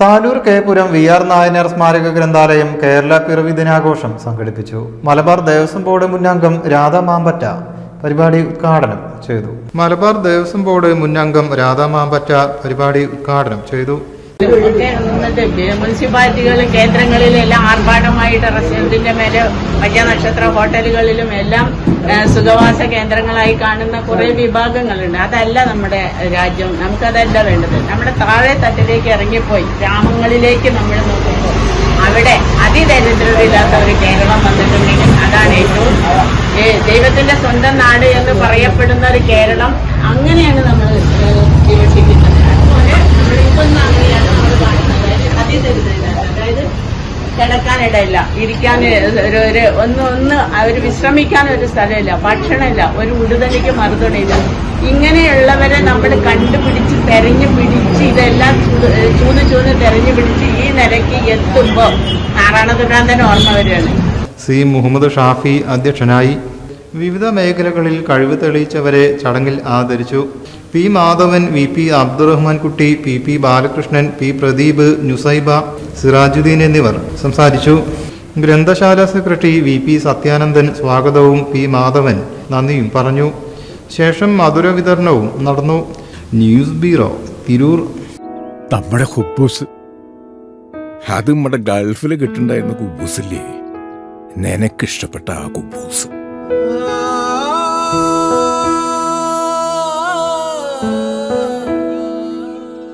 Tanur Kepuram V R Nayanar സ്മാരക ഗ്രന്ഥാലയം കേരള പിറവി ദിനാഘോഷം സംഘടിപ്പിച്ചു. മലബാർ ദേവസ്വം ബോർഡ് മുന്നംഗം രാധാ മാമ്പറ്റ പരിപാടി ഉദ്ഘാടനം ചെയ്തു. മലബാർ ദേവസ്വം ബോർഡ് മുന്നംഗം രാധാ മാമ്പറ്റ പരിപാടി ഉദ്ഘാടനം ചെയ്തു. കേന്ദ്രങ്ങളിലെല്ലാം മുനിസിപ്പാലിറ്റികളും കേന്ദ്രങ്ങളിലും എല്ലാം ആർഭാടമായിട്ട് റെസ്റ്റോറന്റിന്റെ മേലെ വലിയ നക്ഷത്ര ഹോട്ടലുകളിലും എല്ലാം സുഖവാസ കേന്ദ്രങ്ങളായി കാണുന്ന കുറെ വിഭാഗങ്ങളുണ്ട്. അതല്ല നമ്മുടെ രാജ്യം. നമുക്കതല്ല വേണ്ടത്. നമ്മുടെ താഴെ തട്ടിലേക്ക് ഇറങ്ങിപ്പോയി. ഗ്രാമങ്ങളിലേക്ക് നമ്മൾ നോക്കുമ്പോൾ അവിടെ അതിദരിദ്രരില്ലാത്ത ഒരു കേരളം വന്നിട്ടുണ്ടെങ്കിൽ അതാണ് ഏറ്റവും ദൈവത്തിന്റെ സ്വന്തം നാട് എന്ന് പറയപ്പെടുന്ന ഒരു കേരളം. അങ്ങനെയാണ് നമ്മൾ കിടക്കാനിടയില്ല ഇരിക്കാൻ ഒരു ഒരു ഒന്ന് ഒന്ന് അവർ വിശ്രമിക്കാൻ ഒരു സ്ഥലമില്ല. ഭക്ഷണമില്ല. ഒരു ഉടുതലിക്ക് മറുതണില്ല ഇങ്ങനെയുള്ളവരെ നമ്മൾ കണ്ടുപിടിച്ച് തെരഞ്ഞു പിടിച്ച് ഇതെല്ലാം ചൂന്ന് ചൂന്ന് തെരഞ്ഞു പിടിച്ച് ഈ നിലയ്ക്ക് എത്തുമ്പോൾ നാരായണ തന്നെ ഓർമ്മ വരികയാണ്. സി മുഹമ്മദ് ഷാഫി അധ്യക്ഷനായി വിവിധ മേഖലകളിൽ കഴിവ് തെളിയിച്ചവരെ ചടങ്ങിൽ ആദരിച്ചു. P Madhavan V P Abdurahman Kutty P P Balakrishnan P Pradeep Nusaiba Sirajuddin എന്നിവർ സംസാരിച്ചു. ഗ്രന്ഥശാല സെക്രട്ടറി വി പി സത്യാനന്ദൻ സ്വാഗതവും പി മാധവൻ നന്ദിയും പറഞ്ഞു. ശേഷം മധുര വിതരണവും നടന്നു. News bureau Tirur. നമ്മുടെ ഹുബൂസ്. അത് നമ്മുടെ ഗൾഫിൽ കിട്ടുണ്ടായിരുന്ന കുബൂസില്ലേ? നിനക്കിഷ്ടപ്പെട്ട ആ കുബൂസ്.